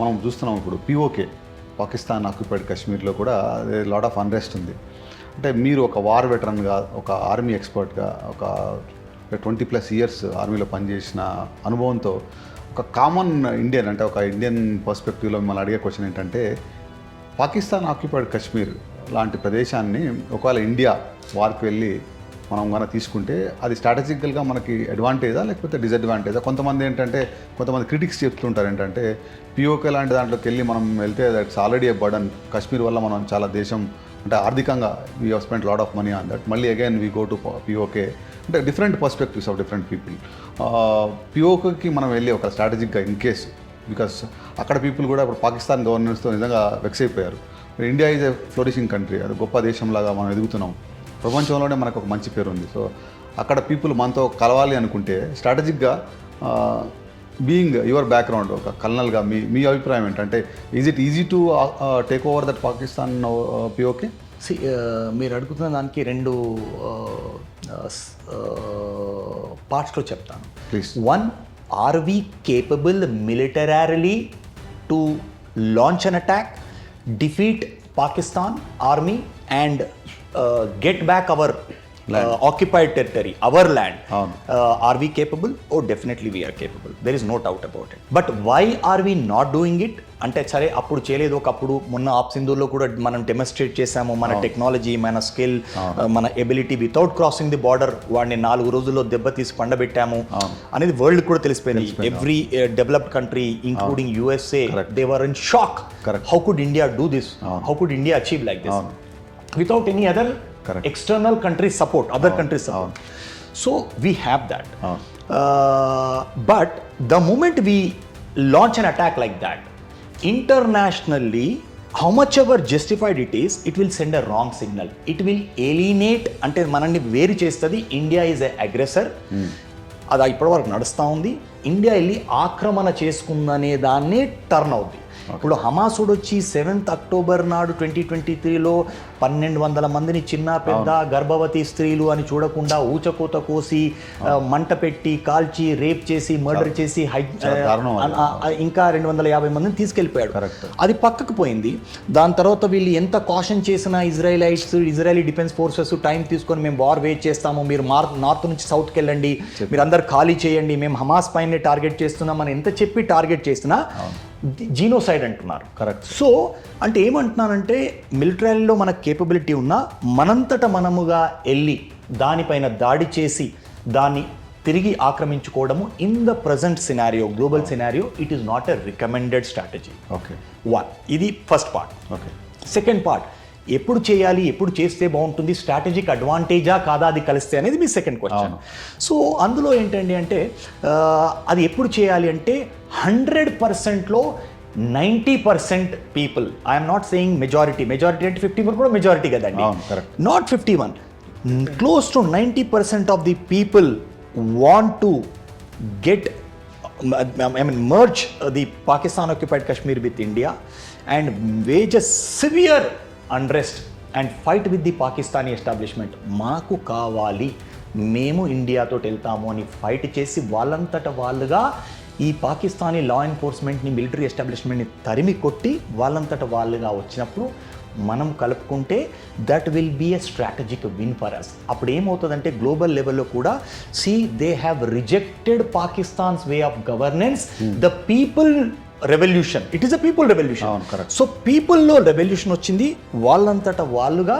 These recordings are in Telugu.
మనం చూస్తున్నాం ఇప్పుడు పిఓకే పాకిస్తాన్ ఆక్యుపైడ్ కాశ్మీర్లో కూడా లాట్ ఆఫ్ అన్రెస్ట్ ఉంది. అంటే మీరు ఒక వార్ వెటరన్గా ఒక ఆర్మీ ఎక్స్పర్ట్గా ఒక ట్వంటీ ప్లస్ ఇయర్స్ ఆర్మీలో పనిచేసిన అనుభవంతో ఒక కామన్ ఇండియన్ అంటే ఒక ఇండియన్ పర్స్పెక్టివ్లో మిమ్మల్ని అడిగే క్వశ్చన్ ఏంటంటే పాకిస్తాన్ ఆక్యుపైడ్ కాశ్మీర్ లాంటి ప్రదేశాన్ని ఒకవేళ ఇండియా వార్కి వెళ్ళి మనం కనుక తీసుకుంటే అది స్ట్రాటజికల్గా మనకి అడ్వాంటేజా లేకపోతే డిసడ్వాంటేజా కొంతమంది ఏంటంటే కొంతమంది క్రిటిక్స్ చెప్తుంటారు ఏంటంటే పిఓకే లాంటి దాంట్లోకి వెళ్ళి మనం వెళ్తే that's already a burden Kashmir వల్ల మనం చాలా దేశం అంటే ఆర్థికంగా we have spend lot of money on that మళ్ళీ again we go to POK అంటే different perspectives of different people పిఓకేకి మనం వెళ్ళి ఒక స్ట్రాటజిక్గా ఇన్ కేస్ బికాస్ అక్కడ పీపుల్ కూడా ఇప్పుడు పాకిస్తాన్ గవర్నెన్స్తో నిజంగా వెక్స్ అయిపోయారు. India is a flourishing country అది గొప్ప దేశంలాగా మనం ఎదుగుతున్నాం. ప్రపంచంలోనే మనకు ఒక మంచి పేరు ఉంది సో అక్కడ పీపుల్ మనతో కలవాలి అనుకుంటే స్ట్రాటజిక్గా బీయింగ్ యువర్ బ్యాక్గ్రౌండ్ ఒక కల్నల్గా మీ మీ అభిప్రాయం ఏంటంటే is it easy to take over that Pakistan POK uh, మీరు అడుగుతున్న దానికి రెండు పార్ట్స్లో చెప్తాను. Please. One are we capable militarily to launch an attack defeat Pakistan army and get back our occupied territory our land. Are we capable oh definitely we're capable there is no doubt about it but why are we not doing it అంటే సరే అప్పుడు చేయలేదు ఒకప్పుడు మొన్న ఆప్ సింధూర్లో కూడా మనం డెమోన్స్ట్రేట్ చేసాము మన టెక్నాలజీ మన స్కిల్ మన ability without crossing the border వాడిని నాలుగు రోజుల్లో దెబ్బతీసి పండబెట్టాము అనేది వరల్డ్ కూడా తెలిసిపోయింది. Every developed country including USA they were in shock. How could India do this how could India achieve like this without any other external country support other countries so we have that but the moment we launch an attack like that internationally how much ever justified it is it will send a wrong signal it will alienate అంటే మనల్ని వేరు చేస్తుంది. ఇండియా ఈజ్ ఎ అగ్రెసర్ అది ఇప్పటివరకు నడుస్తూ ఉంది. ఇండియా వెళ్ళి ఆక్రమణ చేసుకుందనే దాన్ని టర్న్ అవుద్ది. ఇప్పుడు హమాసుడు వచ్చి సెవెంత్ అక్టోబర్ నాడు ట్వంటీ ట్వంటీ త్రీలో పన్నెండు వందల మందిని చిన్న పెద్ద గర్భవతి స్త్రీలు అని చూడకుండా ఊచకోత కోసి మంట పెట్టి కాల్చి రేప్ చేసి మర్డర్ చేసి ఇంకా రెండు వందల యాభై మందిని తీసుకెళ్ళిపోయాడు. అది పక్కకు పోయింది. దాని తర్వాత వీళ్ళు ఎంత కాషన్ చేసినా Israelites Israeli defence forces time తీసుకొని మేము వార్ వెయిట్ చేస్తాము మీరు మార్ నార్త్ నుంచి సౌత్కి వెళ్ళండి మీరు అందరు ఖాళీ చేయండి మేము హమాస్ పైనే టార్గెట్ చేస్తున్నాం అని ఎంత చెప్పి టార్గెట్ చేసినా జీనోసైడ్ అంటున్నారు. కరెక్ట్ సో అంటే ఏమంటున్నానంటే మిలిటరీలో మనకు కేపబిలిటీ ఉన్నా మనంతట మనముగా వెళ్ళి దానిపైన దాడి చేసి దాన్ని తిరిగి ఆక్రమించుకోవడము in the present scenario global scenario it is not a recommended strategy okay one ఇది first part okay second part ఎప్పుడు చేయాలి ఎప్పుడు చేస్తే బాగుంటుంది స్ట్రాటజిక్ అడ్వాంటేజా కాదా అది కలిస్తే అనేది మీ సెకండ్ క్వశ్చన్ సో అందులో ఏంటండి అంటే అది ఎప్పుడు చేయాలి అంటే హండ్రెడ్ పర్సెంట్లో ninety percent people I'm not saying majority majority అంటే ఫిఫ్టీ వన్ కూడా మెజారిటీ కదండి. Not fifty one close to ninety percent of the people want to get I mean, merge uh, the Pakistan occupied Kashmir with India and wage a unrest and fight with the Pakistani establishment. మాకు కావాలి. మేము ఇండియాతో వెళ్తాము అని ఫైట్ చేసి వాళ్ళంతట వాళ్ళుగా ఈ పాకిస్తానీ లా ఎన్ఫోర్స్మెంట్ని మిలిటరీ ఎస్టాబ్లిష్మెంట్ని తరిమి కొట్టి వాళ్ళంతట వాళ్ళుగా వచ్చినప్పుడు మనం కలుపుకుంటే that will be a strategic win for us అప్పుడు ఏమవుతుందంటే గ్లోబల్ లెవెల్లో కూడా see they have rejected Pakistan's way of governance the people revolution it is a people revolution. So పీపుల్లో revolution వచ్చింది వాళ్ళంతట వాళ్ళుగా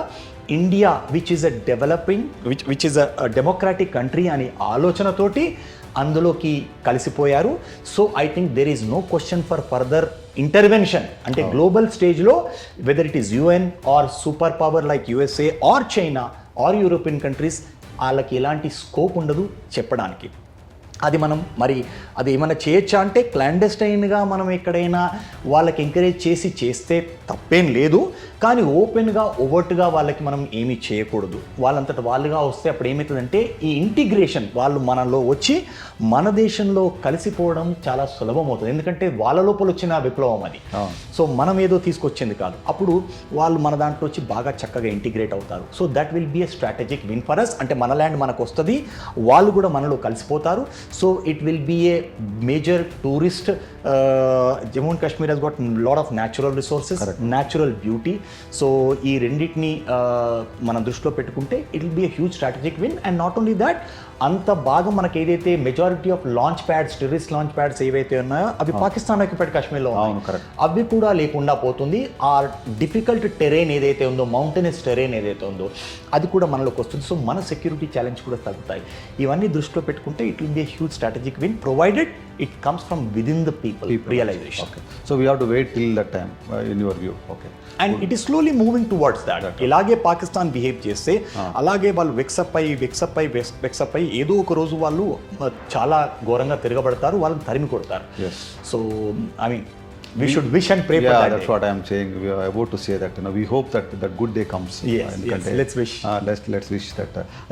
India which is a developing which which is a democratic country అని ఆలోచనతోటి అందులోకి కలిసిపోయారు. So I think there is no question for further intervention అంటే గ్లోబల్ స్టేజ్లో whether it is UN or super power like USA or China or European countries వాళ్ళకి ఎలాంటి స్కోప్ ఉండదు చెప్పడానికి. అది మనం మరి అది ఏమైనా చేయొచ్చా అంటే క్లాండెస్టైన్గా మనం ఎక్కడైనా వాళ్ళకి ఎంకరేజ్ చేసి చేస్తే తప్పేం లేదు. కానీ ఓపెన్గా ఓవర్ట్గా వాళ్ళకి మనం ఏమీ చేయకూడదు. వాళ్ళంతట వాళ్ళుగా వస్తే అప్పుడు ఏమవుతుందంటే ఈ ఇంటిగ్రేషన్ వాళ్ళు మనలో వచ్చి మన దేశంలో కలిసిపోవడం చాలా సులభం అవుతుంది. ఎందుకంటే వాళ్ళ లోపల వచ్చిన విప్లవం అది. సో మనం ఏదో తీసుకొచ్చింది కాదు. అప్పుడు వాళ్ళు మన దాంట్లో వచ్చి బాగా చక్కగా ఇంటిగ్రేట్ అవుతారు. So that will be a strategic win for us అంటే మన ల్యాండ్ మనకు వస్తుంది. వాళ్ళు కూడా మనలో కలిసిపోతారు. So it will be a major tourist Jammu and Kashmir has got lot of natural resources natural beauty so ఈ రెండింటిని uh, మనం దృష్టిలో పెట్టుకుంటే it will be huge strategic win and not only that అంత బాగా మనకి ఏదైతే majority of launch pads terrorist launch pads ఏవైతే ఉన్నాయో అవి పాకిస్తాన్ ఆక్యుపైడ్ కాశ్మీర్లో ఉన్నాయి. అవి కూడా లేకుండా పోతుంది. ఆ డిఫికల్ట్ టెరైన్ ఏదైతే ఉందో మౌంటైనస్ టెరైన్ ఏదైతే ఉందో అది కూడా మనలోకి వస్తుంది. సో మన సెక్యూరిటీ ఛాలెంజ్ కూడా తగ్గుతాయి. ఇవన్నీ దృష్టిలో పెట్టుకుంటే it will be huge strategic win provided it comes from within the people realization okay so we have to wait till that time in your view okay and it is slowly moving towards that ఇలాగే పాకిస్తాన్ బిహేవ్ చేస్తే అలాగే వాళ్ళు వెక్సప్ అయ్యి వెక్సప్ అయ్యి వెక్సప్ అయ్యి ఏదో ఒక రోజు వాళ్ళు uh, చాలా ఘోరంగా తిరగబడతారు వాళ్ళని తరిమి కొడతారు Yes. So I mean we should wish and pray Yeah, that's what I'm saying. We are about to say that. You know, we hope that that good day comes. Yes, yes, let's wish. Uh, let's let's wish that. Uh,